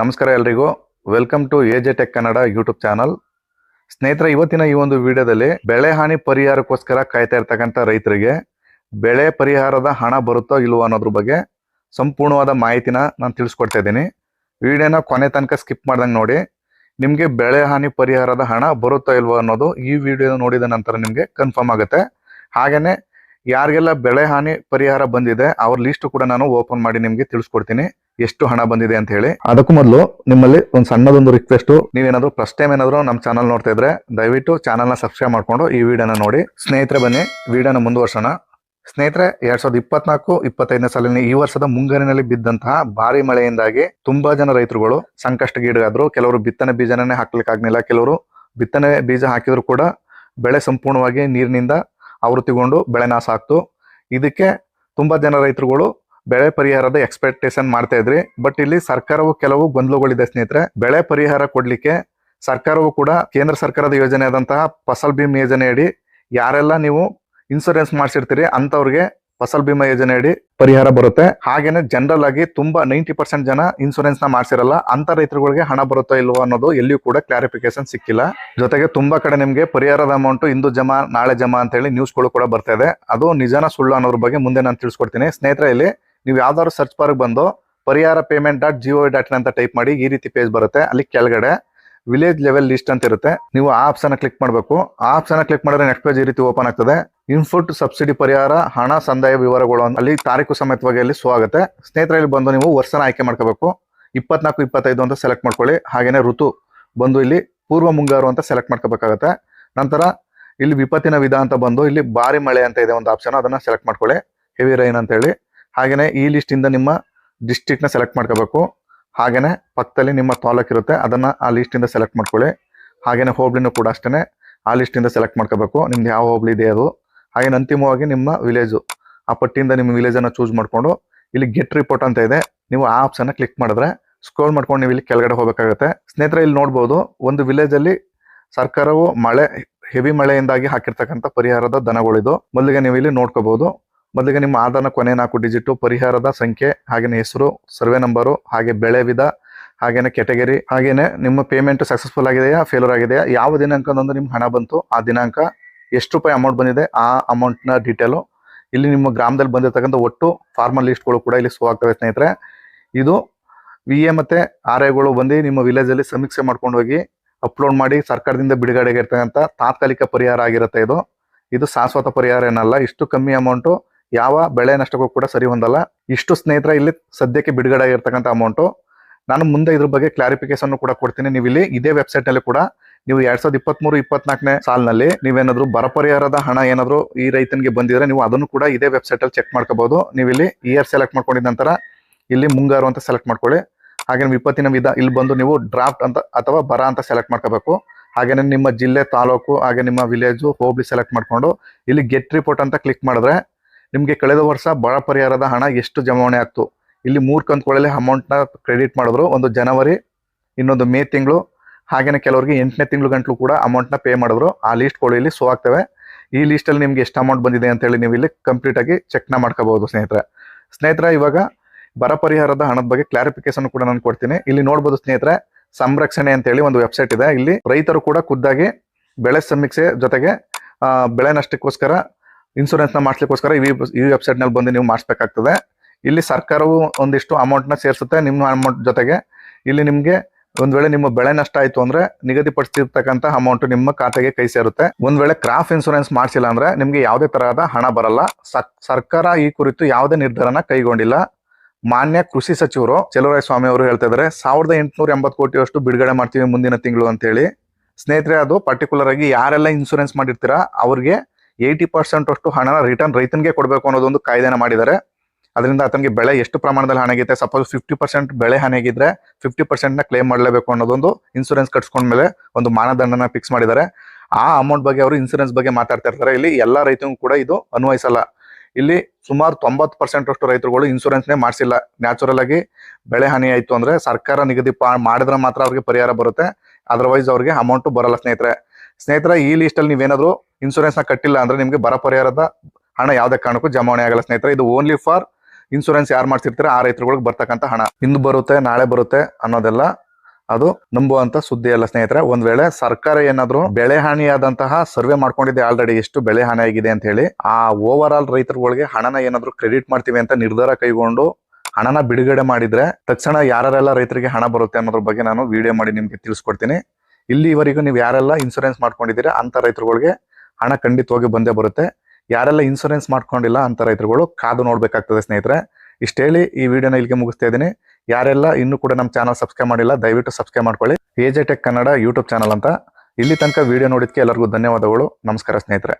ನಮಸ್ಕಾರ ಎಲ್ರಿಗೂ. Welcome to A J Tech Kannada YouTube channel ಸ್ನೇಹಿತರ, ಇವತ್ತಿನ ಈ ಒಂದು ವಿಡಿಯೋದಲ್ಲಿ ಬೆಳೆ ಹಾನಿ ಪರಿಹಾರಕ್ಕೋಸ್ಕರ ಕಾಯ್ತಾ ಇರ್ತಕ್ಕಂಥ ರೈತರಿಗೆ ಬೆಳೆ ಪರಿಹಾರದ ಹಣ ಬರುತ್ತೋ ಇಲ್ವೋ ಅನ್ನೋದ್ರ ಬಗ್ಗೆ ಸಂಪೂರ್ಣವಾದ ಮಾಹಿತಿನ ನಾನು ತಿಳಿಸ್ಕೊಡ್ತಾ ಇದ್ದೀನಿ. ವಿಡಿಯೋನ ಕೊನೆ ತನಕ ಸ್ಕಿಪ್ ಮಾಡ್ದಂಗೆ ನೋಡಿ, ನಿಮಗೆ ಬೆಳೆ ಹಾನಿ ಪರಿಹಾರದ ಹಣ ಬರುತ್ತೋ ಇಲ್ವೋ ಅನ್ನೋದು ಈ ವಿಡಿಯೋ ನೋಡಿದ ನಂತರ ನಿಮಗೆ ಕನ್ಫರ್ಮ್ ಆಗುತ್ತೆ. ಹಾಗೆಯೇ ಯಾರಿಗೆಲ್ಲ ಬೆಳೆ ಹಾನಿ ಪರಿಹಾರ ಬಂದಿದೆ, ಅವ್ರ ಲಿಸ್ಟ್ ಕೂಡ ನಾನು ಓಪನ್ ಮಾಡಿ ನಿಮಗೆ ತಿಳಿಸ್ಕೊಡ್ತೀನಿ. ಎಷ್ಟು ಹಣ ಬಂದಿದೆ ಅಂತ ಹೇಳಿ. ಅದಕ್ಕೂ ಮೊದಲು ನಿಮ್ಮಲ್ಲಿ ಒಂದು ಸಣ್ಣದೊಂದು ರಿಕ್ವೆಸ್ಟ್ ನೀವೇನಾದ್ರು ಫಸ್ಟ್ ಟೈಮ್ ಏನಾದ್ರು ನಮ್ಮ ಚಾನಲ್ ನೋಡ್ತಾ ಇದ್ರೆ ದಯವಿಟ್ಟು ಚಾನಲ್ನ ಸಬ್ಸ್ಕ್ರೈಬ್ ಮಾಡ್ಕೊಂಡು ಈ ವಿಡಿಯೋನ ನೋಡಿ. ಸ್ನೇಹಿತರೆ ಬನ್ನಿ ವಿಡಿಯೋನ ಮುಂದುವರ್ಸೋಣ. ಸ್ನೇಹಿತರೆ, ಎರಡ್ ಸಾವಿರದ ಇಪ್ಪತ್ನಾಲ್ಕು, ಇಪ್ಪತ್ತೈದನೇ ಸಾಲಿನ ಈ ವರ್ಷದ ಮುಂಗಾರಿನಲ್ಲಿ ಬಿದ್ದಂತಹ ಭಾರಿ ಮಳೆಯಿಂದಾಗಿ ತುಂಬಾ ಜನ ರೈತರುಗಳು ಸಂಕಷ್ಟಗೀಡಾದ್ರು ಕೆಲವರು ಬಿತ್ತನೆ ಬೀಜನೇ ಹಾಕ್ಲಿಕ್ಕಾಗ್ಲಿಲ್ಲ ಕೆಲವರು ಬಿತ್ತನೆ ಬೀಜ ಹಾಕಿದ್ರು ಕೂಡ ಬೆಳೆ ಸಂಪೂರ್ಣವಾಗಿ ನೀರಿನಿಂದ ಆವೃತ್ತಿಗೊಂಡು ಬೆಳೆ ನಾಶ ಆಗ್ತು. ಇದಕ್ಕೆ ತುಂಬಾ ಜನ ರೈತರುಗಳು ಬೆಳೆ ಪರಿಹಾರದ ಎಕ್ಸ್ಪೆಕ್ಟೇಷನ್ ಮಾಡ್ತಾ ಇದ್ರಿ. ಬಟ್ ಇಲ್ಲಿ ಸರ್ಕಾರವು ಕೆಲವು ಗೊಂದಲಗಳಿದೆ ಸ್ನೇಹಿತರೆ. ಬೆಳೆ ಪರಿಹಾರ ಕೊಡ್ಲಿಕ್ಕೆ ಸರ್ಕಾರವು ಕೂಡ ಕೇಂದ್ರ ಸರ್ಕಾರದ ಯೋಜನೆ ಆದಂತಹ ಫಸಲ್ ಬಿಮ್ ಯೋಜನೆ ಅಡಿ ಯಾರೆಲ್ಲ ನೀವು ಇನ್ಸೂರೆನ್ಸ್ ಮಾಡಿಸಿರ್ತೀರಿ ಅಂತವ್ರಿಗೆ ಫಸಲ್ ಬಿಮಾ ಯೋಜನೆ ಅಡಿ ಪರಿಹಾರ ಬರುತ್ತೆ. ಹಾಗೇನೆ ಜನರಲ್ ಆಗಿ ತುಂಬಾ ನೈಂಟಿ ಪರ್ಸೆಂಟ್ ಜನ ಇನ್ಸೂರೆನ್ಸ್ನ ಮಾಡಿಸಿರಲ್ಲ ಅಂತ ರೈತರುಗಳಿಗೆ ಹಣ ಬರುತ್ತೋ ಇಲ್ವೋ ಅನ್ನೋದು ಎಲ್ಲಿಯೂ ಕೂಡ ಕ್ಲಾರಿಫಿಕೇಶನ್ ಸಿಕ್ಕಿಲ್ಲ. ಜೊತೆಗೆ ತುಂಬಾ ಕಡೆ ನಿಮ್ಗೆ ಪರಿಹಾರದ ಅಮೌಂಟ್ ಇಂದು ಜಮಾ, ನಾಳೆ ಜಮಾ ಅಂತ ಹೇಳಿ ನ್ಯೂಸ್ಗಳು ಕೂಡ ಬರ್ತಾ ಇದೆ. ಅದು ನಿಜಾನ ಸುಳ್ಳು ಅನ್ನೋದ್ರ ಬಗ್ಗೆ ಮುಂದೆ ನಾನು ತಿಳಿಸ್ಕೊಡ್ತೀನಿ. ಸ್ನೇಹಿತರೆ, ಇಲ್ಲಿ ನೀವು ಯಾವ್ದಾದ್ರು ಸರ್ಚ್ ಬಾರ್ಗೆ ಬಂದು Parihara payment dot G O dot type ಮಾಡಿ ಈ ರೀತಿ ಪೇಜ್ ಬರುತ್ತೆ. ಅಲ್ಲಿ ಕೆಳಗಡೆ ವಿಲೇಜ್ ಲೆವೆಲ್ ಲಿಸ್ಟ್ ಅಂತ ಇರುತ್ತೆ. ನೀವು ಆ ಆಪ್ಷನ್ ಕ್ಲಿಕ್ ಮಾಡಬೇಕು. ಆ ಆಪ್ಷನ್ ಕ್ಲಿಕ್ ಮಾಡಿದ್ರೆ ನೆಕ್ಸ್ಟ್ ಪೇಜ್ ಈ ರೀತಿ ಓಪನ್ ಆಗ್ತದೆ. ಇನ್ಫುಟ್ ಸಬ್ಸಿಡಿ ಪರಿಹಾರ, ಹಣ ಸಂದಾಯ ವಿವರಗಳು ಅಲ್ಲಿ ತಾರೀಕು ಸಮೇತವಾಗಿ ಅಲ್ಲಿ ಶೋ ಆಗುತ್ತೆ. ಸ್ನೇಹಿತರಲ್ಲಿ ಬಂದು ನೀವು ವರ್ಷನ ಆಯ್ಕೆ ಮಾಡ್ಕೋಬೇಕು. ಇಪ್ಪತ್ನಾಲ್ಕು, ಇಪ್ಪತ್ತೈದು ಅಂತ ಸೆಲೆಕ್ಟ್ ಮಾಡ್ಕೊಳ್ಳಿ. ಹಾಗೇನೆ ಋತು ಬಂದು ಇಲ್ಲಿ ಪೂರ್ವ ಮುಂಗಾರು ಅಂತ ಸೆಲೆಕ್ಟ್ ಮಾಡ್ಕೋಬೇಕಾಗತ್ತೆ. ನಂತರ ಇಲ್ಲಿ ವಿಪತ್ತಿನ ವಿಧ ಅಂತ ಬಂದು ಇಲ್ಲಿ ಭಾರಿ ಮಳೆ ಅಂತ ಇದೆ ಒಂದು ಆಪ್ಷನ್ ಅದನ್ನ ಸೆಲೆಕ್ಟ್ ಮಾಡ್ಕೊಳ್ಳಿ. ಹೆವಿ ರೈನ್ ಅಂತ ಹೇಳಿ. ಹಾಗೇನೆ ಈ ಲಿಸ್ಟ್ ಇಂದ ನಿಮ್ಮ ಡಿಸ್ಟ್ರಿಕ್ಟ್ನ ಸೆಲೆಕ್ಟ್ ಮಾಡ್ಕೋಬೇಕು. ಹಾಗೆಯೇ ಪಕ್ಕದಲ್ಲಿ ನಿಮ್ಮ ತಾಲೂಕ್ ಇರುತ್ತೆ, ಅದನ್ನ ಆ ಲಿಸ್ಟ್ ಇಂದ ಸೆಲೆಕ್ಟ್ ಮಾಡ್ಕೊಳ್ಳಿ. ಹಾಗೆಯೇ ಹೋಬ್ಳಿನೂ ಕೂಡ ಅಷ್ಟೇ ಆ ಲಿಸ್ಟ್ ಇಂದ ಸೆಲೆಕ್ಟ್ ಮಾಡ್ಕೋಬೇಕು. ನಿಮ್ದು ಯಾವ ಹೋಬ್ಳಿ ಇದೆ ಅದು. ಹಾಗೆ ಅಂತಿಮವಾಗಿ ನಿಮ್ಮ ವಿಲೇಜು ಆ ಪಟ್ಟಿಯಿಂದ ನಿಮ್ಮ ವಿಲೇಜ್ ಅನ್ನ ಚೂಸ್ ಮಾಡ್ಕೊಂಡು ಇಲ್ಲಿ ಗೆಟ್ ರಿಪೋರ್ಟ್ ಅಂತ ಇದೆ. ನೀವು ಆ ಆಪ್ಷನ್ ಕ್ಲಿಕ್ ಮಾಡಿದ್ರೆ ಸ್ಕ್ರೋಲ್ ಮಾಡ್ಕೊಂಡು ನೀವು ಇಲ್ಲಿ ಕೆಳಗಡೆ ಹೋಗಬೇಕಾಗುತ್ತೆ. ಸ್ನೇಹಿತರೆ, ಇಲ್ಲಿ ನೋಡ್ಬೋದು, ಒಂದು ವಿಲೇಜ್ ಅಲ್ಲಿ ಸರ್ಕಾರವು ಮಳೆ ಹೆವಿ ಮಳೆಯಿಂದಾಗಿ ಹಾಕಿರ್ತಕ್ಕಂಥ ಪರಿಹಾರದ ದನಗಳಿದು. ಮೊದಲಿಗೆ ನೀವು ಇಲ್ಲಿ ನೋಡ್ಕೋಬಹುದು ಮೊದಲಿಗೆ ನಿಮ್ಮ ಆಧಾರ್ನ ಕೊನೆ ನಾಲ್ಕು ಡಿಜಿಟು ಪರಿಹಾರದ ಸಂಖ್ಯೆ ಹಾಗೆಯೇ ಹೆಸರು, ಸರ್ವೆ ನಂಬರು ಹಾಗೆ ಬೆಳೆ ವಿಧ, ಹಾಗೇನೆ ಕೆಟಗರಿ ಹಾಗೇನೆ ನಿಮ್ಮ ಪೇಮೆಂಟ್ ಸಕ್ಸಸ್ಫುಲ್ ಆಗಿದೆಯಾ ಫೇಲ್ಯೂರ್ ಆಗಿದೆಯಾ, ಯಾವ ದಿನಾಂಕದಂದು ನಿಮ್ಗೆ ಹಣ ಬಂತು, ಆ ದಿನಾಂಕ ಎಷ್ಟು ರೂಪಾಯಿ ಅಮೌಂಟ್ ಬಂದಿದೆ, ಆ ಅಮೌಂಟ್ನ ಡೀಟೇಲು ಇಲ್ಲಿ ನಿಮ್ಮ ಗ್ರಾಮದಲ್ಲಿ ಬಂದಿರತಕ್ಕಂಥ ಒಟ್ಟು ಫಾರ್ಮಲ್ ಲಿಸ್ಟ್ಗಳು ಕೂಡ ಇಲ್ಲಿ ಸೋ ಆಗ್ತವೆ ಸ್ನೇಹಿತರೆ. ಇದು ವಿ ಎ ಮತ್ತೆ ಆರ್ ಐಗಳು ಬಂದು ನಿಮ್ಮ ವಿಲೇಜ್ ಅಲ್ಲಿ ಸಮೀಕ್ಷೆ ಮಾಡ್ಕೊಂಡು ಹೋಗಿ ಅಪ್ಲೋಡ್ ಮಾಡಿ ಸರ್ಕಾರದಿಂದ ಬಿಡುಗಡೆಗೆ ಇರ್ತಕ್ಕಂಥ ತಾತ್ಕಾಲಿಕ ಪರಿಹಾರ ಆಗಿರುತ್ತೆ ಇದು. ಇದು ಶಾಶ್ವತ ಪರಿಹಾರ ಏನಲ್ಲ, ಇಷ್ಟು ಕಮ್ಮಿ ಅಮೌಂಟು ಯಾವ ಬೆಳೆ ನಷ್ಟಕ್ಕೂ ಕೂಡ ಸರಿ ಹೊಂದಲ್ಲ. ಇಷ್ಟು ಸ್ನೇಹಿತರ, ಇಲ್ಲಿ ಸದ್ಯಕ್ಕೆ ಬಿಡುಗಡೆ ಆಗಿರ್ತಕ್ಕಂಥ ಅಮೌಂಟು ನಾನು ಮುಂದೆ ಇದ್ರ ಬಗ್ಗೆ ಕ್ಲಾರಿಫಿಕೇಶನ್ ಕೂಡ ಕೊಡ್ತೀನಿ. ನೀವು ಇಲ್ಲಿ ಇದೇ ವೆಬ್ಸೈಟ್ನಲ್ಲಿ ಕೂಡ ನೀವು ಎರಡ್ ಸಾವಿರದ ಇಪ್ಪತ್ಮೂರು, ಇಪ್ಪತ್ನಾಲ್ಕನೇ ಸಾಲಿನಲ್ಲಿ ನೀವೇನಾದ್ರು ಬರ ಪರಿಹಾರದ ಹಣ ಏನಾದ್ರು ಈ ರೈತನಿಗೆ ಬಂದಿದ್ರೆ ನೀವು ಅದನ್ನು ಕೂಡ ಇದೇ ವೆಬ್ಸೈಟ್ ಅಲ್ಲಿ ಚೆಕ್ ಮಾಡ್ಕೋಬಹುದು. ನೀವು ಇಲ್ಲಿ ಇಯರ್ ಸೆಲೆಕ್ಟ್ ಮಾಡ್ಕೊಂಡಿದ ನಂತರ ಇಲ್ಲಿ ಮುಂಗಾರು ಅಂತ ಸೆಲೆಕ್ಟ್ ಮಾಡ್ಕೊಳ್ಳಿ. ಹಾಗೆ ಇಪ್ಪತ್ತಿನ ವಿಧ ಇಲ್ಲಿ ಬಂದು ನೀವು ಡ್ರಾಫ್ಟ್ ಅಂತ ಅಥವಾ ಬರ ಅಂತ ಸೆಲೆಕ್ಟ್ ಮಾಡ್ಕೋಬೇಕು. ಹಾಗೇನೆ ನಿಮ್ಮ ಜಿಲ್ಲೆ, ತಾಲೂಕು ಹಾಗೆ ನಿಮ್ಮ ವಿಲೇಜು ಹೋಬಳಿ ಸೆಲೆಕ್ಟ್ ಮಾಡ್ಕೊಂಡು ಇಲ್ಲಿ ಗೆಟ್ ರಿಪೋರ್ಟ್ ಅಂತ ಕ್ಲಿಕ್ ಮಾಡಿದ್ರೆ ನಿಮಗೆ ಕಳೆದ ವರ್ಷ ಬರ ಪರಿಹಾರದ ಹಣ ಎಷ್ಟು ಜಮಾವಣೆ ಆಗ್ತು? ಇಲ್ಲಿ ಮೂರು ಕಂತುಗಳಲ್ಲಿ ಅಮೌಂಟ್ನ ಕ್ರೆಡಿಟ್ ಮಾಡಿದ್ರು. ಒಂದು ಜನವರಿ, ಇನ್ನೊಂದು ಮೇ ತಿಂಗಳು ಹಾಗೆಯೇ ಕೆಲವರಿಗೆ ಎಂಟನೇ ತಿಂಗಳು ಗಂಟಲು ಕೂಡ ಅಮೌಂಟ್ನ ಪೇ ಮಾಡಿದ್ರು. ಆ ಲೀಸ್ಟ್ಗಳು ಇಲ್ಲಿ ಶೋ ಆಗ್ತವೆ. ಈ ಲೀಸ್ಟಲ್ಲಿ ನಿಮ್ಗೆ ಎಷ್ಟು ಅಮೌಂಟ್ ಬಂದಿದೆ ಅಂತೇಳಿ ನೀವು ಇಲ್ಲಿ ಕಂಪ್ಲೀಟಾಗಿ ಚೆಕ್ನ ಮಾಡ್ಕೋಬಹುದು ಸ್ನೇಹಿತರೆ. ಸ್ನೇಹಿತರೆ, ಇವಾಗ ಬರ ಪರಿಹಾರದ ಹಣದ ಬಗ್ಗೆ ಕ್ಲಾರಿಫಿಕೇಶನ್ ಕೂಡ ನಾನು ಕೊಡ್ತೀನಿ. ಇಲ್ಲಿ ನೋಡ್ಬೋದು ಸ್ನೇಹಿತರೆ, ಸಂರಕ್ಷಣೆ ಅಂತೇಳಿ ಒಂದು ವೆಬ್ಸೈಟ್ ಇದೆ. ಇಲ್ಲಿ ರೈತರು ಕೂಡ ಖುದ್ದಾಗಿ ಬೆಳೆ ಸಮೀಕ್ಷೆ ಜೊತೆಗೆ ಬೆಳೆ ನಷ್ಟಕ್ಕೋಸ್ಕರ ಇನ್ಸೂರೆನ್ಸ್ನ ಮಾಡಿಸ್ಲಿಕ್ಕೋಸ್ಕರ ಈ ಈ ವೆಬ್ಸೈಟ್ನಲ್ಲಿ ಬಂದು ನೀವು ಮಾಡಿಸ್ಬೇಕಾಗ್ತದೆ. ಇಲ್ಲಿ ಸರ್ಕಾರವು ಒಂದಿಷ್ಟು ಅಮೌಂಟ್ನ ಸೇರಿಸುತ್ತೆ. ನಿಮ್ಮ ಅಮೌಂಟ್ ಜೊತೆಗೆ ಇಲ್ಲಿ ನಿಮಗೆ ಒಂದ್ ವೇಳೆ ನಿಮ್ಮ ಬೆಳೆ ನಷ್ಟ ಆಯ್ತು ಅಂದ್ರೆ ನಿಗದಿಪಡಿಸಿರ್ತಕ್ಕಂಥ ಅಮೌಂಟ್ ನಿಮ್ಮ ಖಾತೆಗೆ ಕೈ ಸೇರುತ್ತೆ. ಒಂದ್ ವೇಳೆ ಕ್ರಾಪ್ ಇನ್ಸೂರೆನ್ಸ್ ಮಾಡಿಸಿಲ್ಲ ಅಂದ್ರೆ ನಿಮಗೆ ಯಾವುದೇ ತರಹದ ಹಣ ಬರಲ್ಲ. ಸರ್ಕಾರ ಈ ಕುರಿತು ಯಾವುದೇ ನಿರ್ಧಾರನ ಕೈಗೊಂಡಿಲ್ಲ. ಮಾನ್ಯ ಕೃಷಿ ಸಚಿವರು ಚೆಲುವರಾಯ ಸ್ವಾಮಿ ಅವರು ಹೇಳ್ತಾ ಇದ್ದಾರೆ, ಸಾವಿರದ ಎಂಟುನೂರ ಎಂಬತ್ತು ಕೋಟಿಯಷ್ಟು ಬಿಡುಗಡೆ ಮಾಡ್ತೀವಿ ಮುಂದಿನ ತಿಂಗಳು ಅಂತ ಹೇಳಿ. ಸ್ನೇಹಿತರೆ, ಅದು ಪರ್ಟಿಕ್ಯುಲರ್ ಆಗಿ ಯಾರೆಲ್ಲ ಇನ್ಸೂರೆನ್ಸ್ ಮಾಡಿರ್ತೀರಾ, ಅವ್ರಿಗೆ ಏಯ್ಟಿ ಪರ್ಸೆಂಟ್ ಅಷ್ಟು ಹಣನ ರಿಟರ್ನ್ ರೈತನಿಗೆ ಕೊಡಬೇಕು ಅನ್ನೋದೊಂದು ಕಾಯ್ದೆನ ಮಾಡಿದ್ದಾರೆ ಅದರಿಂದ ಆತನಿಗೆ ಬೆಳೆ ಎಷ್ಟು ಪ್ರಮಾಣದಲ್ಲಿ ಹಾನಾಗಿದೆ ಸಪೋಸ್ ಫಿಫ್ಟಿ ಪರ್ಸೆಂಟ್ ಬೆಳೆ ಹಾನಿಯಾಗಿದ್ರೆ ಫಿಫ್ಟಿ ನ ಕ್ಲೇಮ್ ಮಾಡಲೇಬೇಕು ಅನ್ನೋದೊಂದು ಇನ್ಸೂರೆನ್ಸ್ ಕಟ್ಸ್ಕೊಂಡ್ಮೇಲೆ ಒಂದು ಮಾನದಂಡನ ಫಿಕ್ಸ್ ಮಾಡಿದ್ದಾರೆ ಆ ಅಮೌಂಟ್ ಬಗ್ಗೆ ಅವರು ಇನ್ಸೂರೆನ್ಸ್ ಬಗ್ಗೆ ಮಾತಾಡ್ತಾ ಇರ್ತಾರೆ. ಇಲ್ಲಿ ಎಲ್ಲಾ ರೈತರಿಗೂ ಕೂಡ ಇದು ಅನ್ವಯಿಸಲ್ಲ. ಇಲ್ಲಿ ಸುಮಾರು ತೊಂಬತ್ತು ಪರ್ಸೆಂಟ್ ಅಷ್ಟು ರೈತರುಗಳು ಇನ್ಸೂರೆನ್ಸ್ನೇ ಮಾಡಿಸಿಲ್ಲ. ನ್ಯಾಚುರಲ್ ಆಗಿ ಬೆಳೆ ಹಾನಿ ಆಯಿತು ಅಂದ್ರೆ ಸರ್ಕಾರ ನಿಗದಿ ಮಾಡಿದ್ರೆ ಮಾತ್ರ ಅವ್ರಿಗೆ ಪರಿಹಾರ ಬರುತ್ತೆ. ಅದರ್ವೈಸ್ ಅವ್ರಿಗೆ ಅಮೌಂಟ್ ಬರಲ್ಲ ಸ್ನೇಹಿತರೆ. ಸ್ನೇಹಿತರೆ, ಈ ಲಿಸ್ಟ್ ಅಲ್ಲಿ ನೀವೇನಾದ್ರು ಇನ್ಸೂರೆನ್ಸ್ನ ಕಟ್ಟಿಲ್ಲ ಅಂದ್ರೆ ನಿಮಗೆ ಬರ ಪರಿಹಾರದ ಹಣ ಯಾವುದೇ ಕಾರಣಕ್ಕೂ ಜಮಾವಣೆ ಆಗಲ್ಲ ಸ್ನೇಹಿತರೆ. ಇದು ಓನ್ಲಿ ಫಾರ್ ಇನ್ಸೂರೆನ್ಸ್ ಯಾರು ಮಾಡ್ತಿರ್ತಾರೆ, ಆ ರೈತರುಗಳಿಗೆ ಬರ್ತಕ್ಕಂಥ ಹಣ. ಇಂದು ಬರುತ್ತೆ, ನಾಳೆ ಬರುತ್ತೆ ಅನ್ನೋದೆಲ್ಲ ಅದು ನಂಬುವಂತ ಸುದ್ದಿ ಅಲ್ಲ ಸ್ನೇಹಿತರೆ. ಒಂದ್ ವೇಳೆ ಸರ್ಕಾರ ಏನಾದ್ರು ಬೆಳೆ ಹಾನಿಯಾದಂತಹ ಸರ್ವೆ ಮಾಡ್ಕೊಂಡಿದೆ ಆಲ್ರೆಡಿ ಎಷ್ಟು ಬೆಳೆ ಹಾನಿ ಆಗಿದೆ ಅಂತ ಹೇಳಿ, ಆ ಓವರ್ ಆಲ್ ರೈತರುಗಳಿಗೆ ಹಣನ ಏನಾದ್ರು ಕ್ರೆಡಿಟ್ ಮಾಡ್ತೀವಿ ಅಂತ ನಿರ್ಧಾರ ಕೈಗೊಂಡು ಹಣನ ಬಿಡುಗಡೆ ಮಾಡಿದ್ರೆ ತಕ್ಷಣ ಯಾರೆಲ್ಲ ರೈತರಿಗೆ ಹಣ ಬರುತ್ತೆ ಅನ್ನೋದ್ರ ಬಗ್ಗೆ ನಾನು ವಿಡಿಯೋ ಮಾಡಿ ನಿಮ್ಗೆ ತಿಳಿಸ್ಕೊಡ್ತೀನಿ. ಇಲ್ಲಿವರೆಗೂ ನೀವು ಯಾರೆಲ್ಲ ಇನ್ಸೂರೆನ್ಸ್ ಮಾಡ್ಕೊಂಡಿದ್ದೀರಾ, ಅಂತ ರೈತರುಗಳಿಗೆ ಹಣ ಖಂಡಿತವಾಗಿ ಬಂದೇ ಬರುತ್ತೆ. ಯಾರೆಲ್ಲ ಇನ್ಸೂರೆನ್ಸ್ ಮಾಡ್ಕೊಂಡಿಲ್ಲ ಅಂತ ರೈತರುಗಳು ಕಾದು ನೋಡ್ಬೇಕಾಗ್ತದೆ ಸ್ನೇಹಿತರೆ. ಇಷ್ಟ ಹೇಳಿ ಈ ವಿಡಿಯೋನ ಇಲ್ಲಿಗೆ ಮುಗಿಸ್ತಾ ಇದ್ದೀನಿ. ಯಾರೆಲ್ಲ ಇನ್ನೂ ಕೂಡ ನಮ್ಮ ಚಾನಲ್ ಸಬ್ಸ್ಕ್ರೈಬ್ ಮಾಡಿಲ್ಲ, ದಯವಿಟ್ಟು ಸಬ್ಸ್ಕ್ರೈಬ್ ಮಾಡ್ಕೊಳ್ಳಿ. AJ Tech Kannada YouTube channel ಅಂತ. ಇಲ್ಲಿ ತನಕ ವಿಡಿಯೋ ನೋಡಿದ್ಕೆ ಎಲ್ಲರಿಗೂ ಧನ್ಯವಾದಗಳು. ನಮಸ್ಕಾರ ಸ್ನೇಹಿತರೆ.